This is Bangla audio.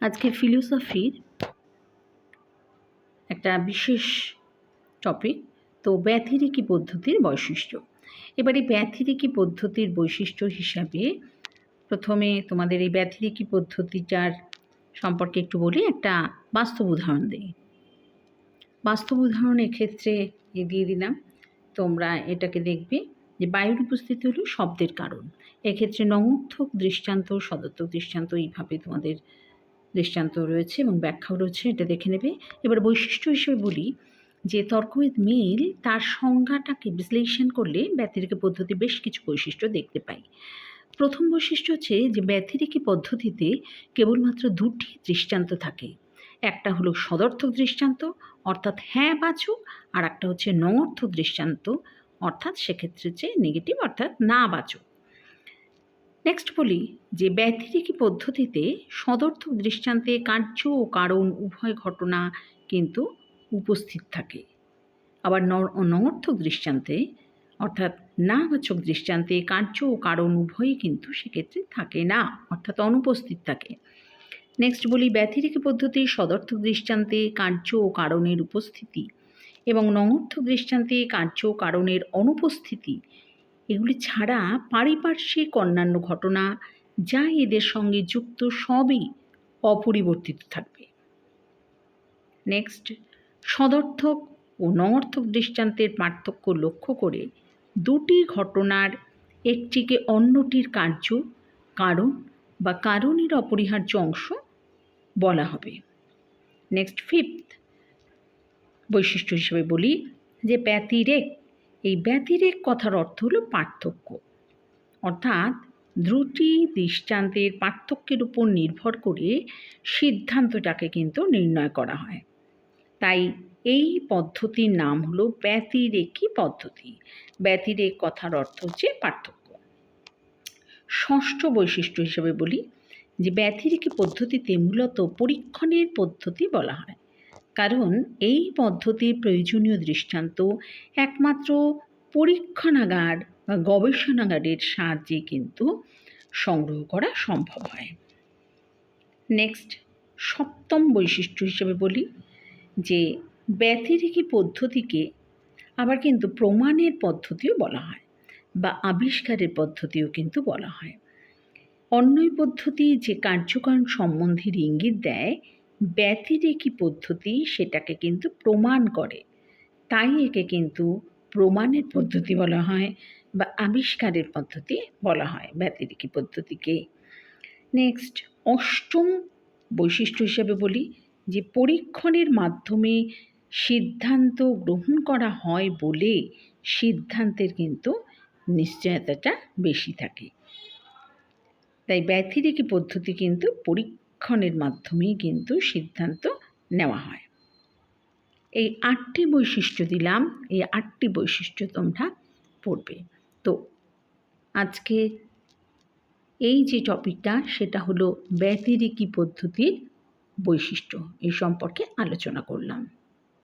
আজকে ফিলোসফির একটা বিশেষ টপিক তো ব্যতিরেকি পদ্ধতির বৈশিষ্ট্য। এবারে এই ব্যতিরেকি পদ্ধতির বৈশিষ্ট্য হিসাবে প্রথমে তোমাদের এই ব্যতিরেকি পদ্ধতিটার সম্পর্কে একটু বলি, একটা বাস্তব উদাহরণ দিই। বাস্তব উদাহরণের ক্ষেত্রে এ দিয়ে দিলাম, তোমরা এটাকে দেখবে যে বায়ুর উপস্থিতি হলো শব্দের কারণ। এক্ষেত্রে নঙর্থক দৃষ্টান্ত সদর্থক দৃষ্টান্ত এইভাবে তোমাদের দৃষ্টান্ত রয়েছে এবং ব্যাখ্যাও রয়েছে, এটা দেখে নেবে। এবার বৈশিষ্ট্য হিসেবে বলি যে তর্কবিদ মিল তার সংজ্ঞাটাকে বিশ্লেষণ করলে ব্যতিরেকি পদ্ধতি বেশ কিছু বৈশিষ্ট্য দেখতে পাই। প্রথম বৈশিষ্ট্য হচ্ছে যে ব্যতিরেকি পদ্ধতিতে কেবলমাত্র দুটি দৃষ্টান্ত থাকে। একটা হলো সদর্থক দৃষ্টান্ত, অর্থাৎ হ্যাঁ বাচক আর একটা হচ্ছে নঙর্থক দৃষ্টান্ত, অর্থাৎ সেক্ষেত্রে হচ্ছে নেগেটিভ অর্থাৎ না বাচক নেক্সট বলি যে ব্যতিরেকি পদ্ধতিতে সদর্থক দৃষ্টান্তে কার্য ও কারণ উভয় ঘটনা কিন্তু উপস্থিত থাকে। আবার নঙর্থক দৃষ্টান্তে, অর্থাৎ নাবাচক দৃষ্টান্তে কার্য ও কারণ উভয়ই কিন্তু সেক্ষেত্রে থাকে না, অর্থাৎ অনুপস্থিত থাকে। নেক্সট বলি ব্যতিরেকি পদ্ধতির সদর্থক দৃষ্টান্তে কার্য ও কারণের উপস্থিতি এবং নঙর্থক দৃষ্টান্তে কার্য ও কারণের অনুপস্থিতি এগুলি ছাড়া পারিপার্শ্বিক অন্যান্য ঘটনা যা এদের সঙ্গে যুক্ত সবই অপরিবর্তিত থাকবে। নেক্সট সদর্থক ও নর্থক দৃষ্টান্তের পার্থক্য লক্ষ্য করে দুটি ঘটনার একটিকে অন্যটির কার্য, কারণ বা কারণের অপরিহার্য অংশ বলা হবে। নেক্সট ফিফথ বৈশিষ্ট্য হিসেবে বলি যে ব্যতিরেক এই ব্যতিরেক কথার অর্থ হলো পার্থক্য। অর্থাৎ দ্রুটি দৃষ্টান্তের পার্থক্যের উপর নির্ভর করে সিদ্ধান্তটাকে কিন্তু নির্ণয় করা হয়। তাই এই পদ্ধতির নাম হলো ব্যতিরেকি পদ্ধতি। ব্যতিরেক কথার অর্থ হচ্ছে পার্থক্য। ষষ্ঠ বৈশিষ্ট্য হিসেবে বলি যে ব্যতিরেকি পদ্ধতিতে মূলত পরীক্ষণের পদ্ধতি বলা হয়। কারণ এই পদ্ধতির প্রয়োজনীয় দৃষ্টান্ত একমাত্র পরীক্ষণাগার বা গবেষণাগারের সাহায্যে কিন্তু সংগ্রহ করা সম্ভব হয়। নেক্সট সপ্তম বৈশিষ্ট্য হিসেবে বলি যে ব্যতিরেকি পদ্ধতিকে আবার কিন্তু প্রমাণের পদ্ধতিও বলা হয় বা আবিষ্কারের পদ্ধতিও কিন্তু বলা হয়। অন্যই পদ্ধতি যে কার্যকারণ সম্বন্ধের ইঙ্গিত দেয় ব্যতিরেকি পদ্ধতি সেটাকে কিন্তু প্রমাণ করে। তাই একে কিন্তু প্রমাণের পদ্ধতি বলা হয় বা আবিষ্কারের পদ্ধতি বলা হয় ব্যতিরেকি পদ্ধতিকে। নেক্সট অষ্টম বৈশিষ্ট্য হিসেবে বলি যে পরীক্ষণের মাধ্যমে সিদ্ধান্ত গ্রহণ করা হয় বলে সিদ্ধান্তের কিন্তু নিশ্চয়তাটা বেশি থাকে। তাই ব্যতিরেকি পদ্ধতি কিন্তু পরীক্ষণের মাধ্যমেই কিন্তু সিদ্ধান্ত নেওয়া হয়। এই আটটি বৈশিষ্ট্য দিলাম, এই আটটি বৈশিষ্ট্য তোমরা পড়বে। তো আজকে এই যে টপিকটা, সেটা হলো ব্যতিরিকী পদ্ধতির বৈশিষ্ট্য, এই সম্পর্কে আলোচনা করলাম।